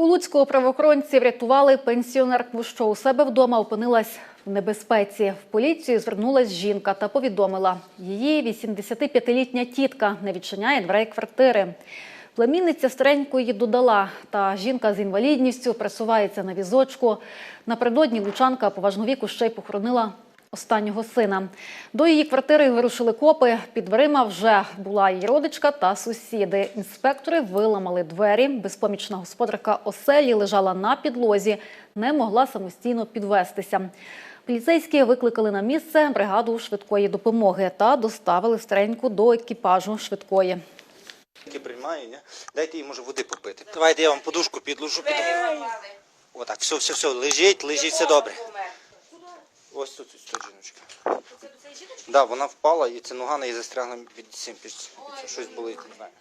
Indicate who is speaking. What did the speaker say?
Speaker 1: У Луцького правоохоронці врятували пенсіонерку, що у себе вдома опинилась в небезпеці. В поліцію звернулась жінка та повідомила, її 85-літня тітка не відчиняє дверей квартири. Племінниця старенько додала, та жінка з інвалідністю пресувається на візочку. Напередодні лучанка поважну віку ще й похоронила останнього сина. До її квартири вирушили копи. Під дверима вже була її родичка та сусіди. Інспектори виламали двері. Безпомічна господарка оселі лежала на підлозі, не могла самостійно підвестися. Поліцейські викликали на місце бригаду швидкої допомоги та доставили стареньку до екіпажу швидкої.
Speaker 2: Ні? Дайте їй, може, води попити. Давайте я вам подушку підложу. Під... Отак, все, все, все, лежіть, лежіть, все добре. Ось тут, ось тут жіночка. Так, да, вона впала і це нога неї застрягла від цим під щось болить, не знаю.